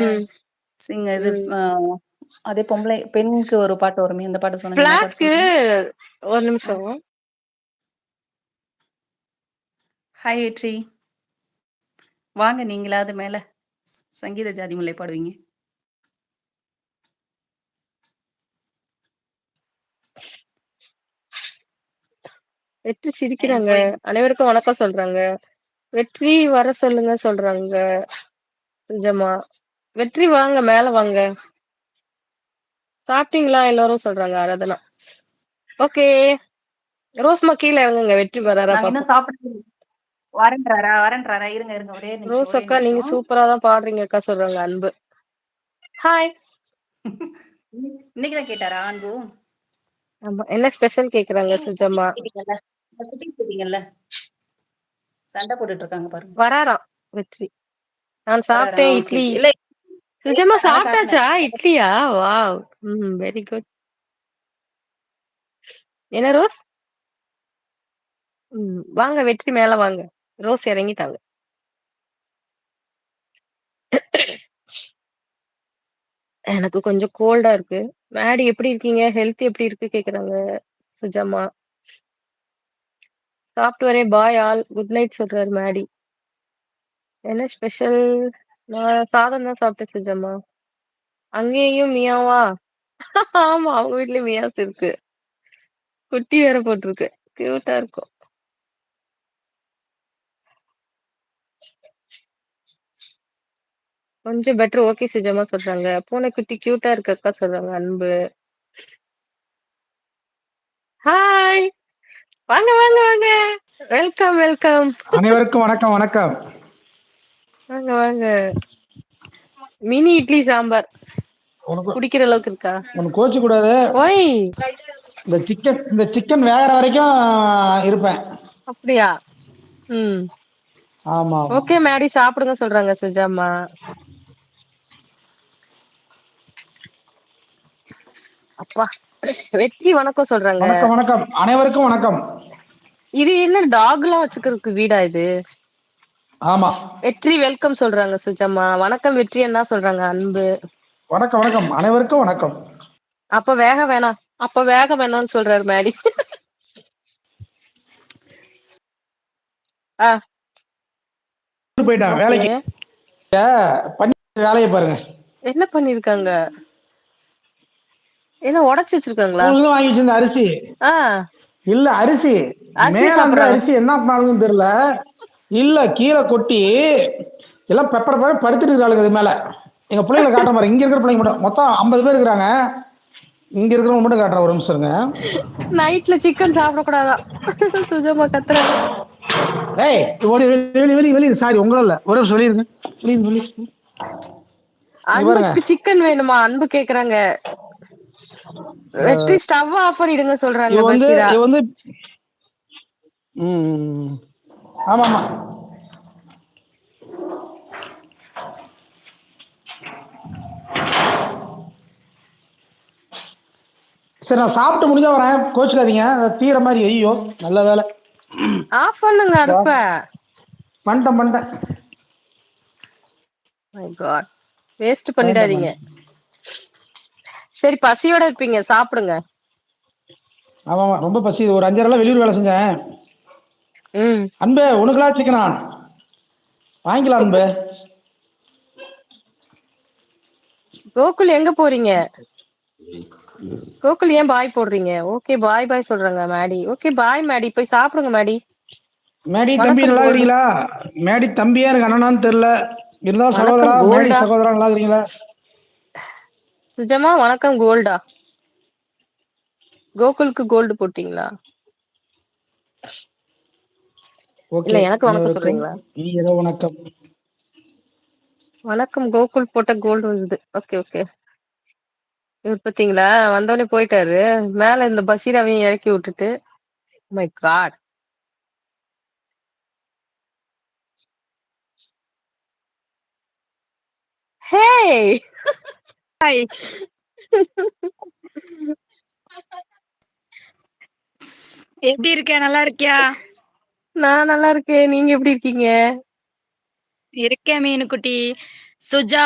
ம். சிங்க இது ம். அதே பொம்பளை பெண்க்கு ஒரு பாட்டு வருமே இந்த பாட்டு என்ன சொன்னீங்க ஒரு ஆ. நிமிஷோ ஹாய் வெற்றி. வாங்க நீங்களாவது மேல சங்கீத ஜாதி முல்லை பாடுவீங்க. வெற்றி சிரிக்கிறாங்க. போயிட்டு அனைவருக்கு வணக்கோ சொல்றாங்க. வெற்றி வர சொல்லுங்க சொல்றாங்க கொஞ்சமா வெற்றி வாங்க மேல வாங்க. சாப்ட்டீங்களா எல்லாரு சொல்றாங்க ஆராதனா. ஓகே. ரோஸ்மா கீழ எறங்குங்க வெற்றி வராரா இன்னும் சாப்பிட வரேன்றாரா வரேன்றாரா? இருங்க இருங்க ஒரே நிமிஷம் ரோஸ் அக்கா நீங்க சூப்பரா தா பாடுறீங்க அக்கா சொல்றாங்க அன்பு. ஹாய் இன்னைக்குதா கேட்டாரா அன்பு? ஆமா என்ன ஸ்பெஷல் கேக்குறாங்க சுஜம்மா? சண்டை போட்டுட்டு இருக்காங்க பாருங்க. வராரா வெற்றி. நான் ஓகே இட்லி. இல்ல காட்டல சாப்ட்டாச்சா இட்லியா? வாவ். ம் வெரி குட் என்ன ரோஸ்? ம் வாங்க வெற்றி மேல வாங்க. ரோஸ் எறங்கிட்டாங்க எனக்கு கொஞ்சோ கோல்டா இருக்கு. மேடி எப்டி இருக்கீங்க? ஹெல்த் எப்டி இருக்கு? கேக்குறாங்க சுஜாமா. சாப்ட்டு வரே பாய் ஆல். குட் நைட் சொல்றாரு மேடி. என்ன ஸ்பெஷல்? நான் சாதம் தான் சாப்பிட்டேன் சுஜம்மா அங்கேயும் மியாவா. ஆமா அவங்க வீட்லயும் மியாஸ் இருக்கு. குட்டி வேற போட்டிருக்கு. கியூட்டா இருக்கும். கொஞ்சம் பெட்டர் ஓகே சுஜமா சொல்றாங்க. பூனை குட்டி கியூட்டா இருக்கு அக்கா சொல்றாங்க அன்பு. ஹாய் வாங்க வாங்க வாங்க. வெல்கம் வெல்கம் அனைவருக்கும் வணக்கம் வணக்கம். வாங்க வாங்க. மினி இட்லி சாம்பார். குடிக்கிற அளவுக்கு இருக்கா? உனக்கு கோச்சிக்க கூடாது ஒய் இந்த சிக்கன் இந்த சிக்கன் வேகற வரைக்கு இருப்பே அப்டியா ம். ஆமா. ஓகே மேடி சாப்டுங்க சொல்றாங்க சுஜாமா. அப்பா வெற்றி வணக்கோ சொல்றாங்க. வணக்கம் வணக்கம். அனைவருக்கும் வணக்கம். இது என்ன டாக்ல்லா வச்சுக்கிறதுக்கு வீடா இது? ஆமா. வெற்றி வெல்கம் சொல்றாங்க சுஜாமா வணக்கம் வெற்றி அண்ணா சொல்றாங்க அன்பு. வணக்கம் வணக்கம். அனைவருக்கும் வணக்கம். அப்ப வேக வேணா அப்ப வேக வேணானு சொல்றாரு மேடி. ஆ. போயிட்டான் வேலைக்கு. பண்ணி வேலைய பாருங்க. என்ன பண்ணிருக்காங்க? என்ன ஒடச்சு வச்சிருக்காங்களா? வாங்கி வச்சிருந்த அரிசி. இல்ல அரிசி. அரிசி என்ன பண்ணாங்கன்னு தெரியல. இல்ல கீழ கொட்டி எல்லா பெப்பர் மாரி படுத்துட்டு இருக்காளுங்க அது மேல. எங்க புள்ளைகள காட்ற பாரு இங்க இருக்கிற புள்ளைங்க மட்டு மொத்தோ ஐம்பது பேர் இருக்கிறாங்க. இங்க இருக்கிறவங்க மட்டு காட்டுற ஒரு நிமிஷோ இருங்க. நைட்ல சிக்கன் சாப்ட கூடாதா சுஜாமா கத்துறாங்க ஏய் ஓடி வெளி வெளி வெளிய சாரி உங்கள இல்ல. ஒரே நிமிஷோ வெளிய இருங்க வெளிய வெளிய அன்புக்கு சிக்கன் வேணுமா? அன்பு கேக்குறாங்க. வெற்றி ஸ்டவ் ஆஃப் பண்ணிடுங்க சொல்றாங்க வந்து இவ வந்து ம். ம், ம் ஆமா ஆமா சரி நா சாப்ட்டு முடிஞ்சா வரே கோச்சுக்காதீங்க. தீயிர மாரி ஐயோ நல்ல வேல. ஆஃப் பண்ணுங்க அடுப்ப. பண்ட்டே பண்ட்டே மை காட் வேஸ்ட் பண்ணிட்டேன் பண்ணிடாதீங்க. பண்ணிட்டேன். சரி பசியோட இருப்பீங்க. சாப்டுங்க ஆமாமா ரொம்ப பசி. ஒரு அஞ்சாறுநாளா வெளியூர் வேல செஞ்சே ம் அன்பு உனக்குலா சிக்கனா வாங்கிலா அன்பு. கோகுல் எங்க போறீங்க? கோகுல் ஏ பாய் போடுறீங்க? ஓகே பாய் பாய் சொல்றாங்க மேடி. Okay bye Maddy. போய் சாப்டுங்க மேடி. மேடி தம்பி நல்லா கோல்டு இருக்கிறீங்களா? மேடி தம்பியா எனக்கு அண்ணனான்னு இருந்தாலு வணக்கம் சகோதரா மேடி சகோதரா நல்லா இருக்கிறீங்களா? சுஜமா வணக்கம் கோல்டா. கோகுலுக்கு கோல்டு போட்டீங்களா? இல்ல எனக்கு வணக்கம் சொல்றீங்களா? வணக்கம். வணக்கம் கோகுல் போட்ட கோல்டு விழுது ஓகே ஓகே. இவர் பாத்தீங்களா வந்தோனே போயிட்டாரு. மேல இந்த பசீராவையு எறக்கி விட்டுட்டு மை காட் ஹேய் ஹாய் எப்டி இருக்க? நல்லா இருக்கியா? நா நல்லா இருக்கேன். நீங்க எப்டி இருக்கீங்க? இருக்கேன் மீனு குட்டி சுஜா.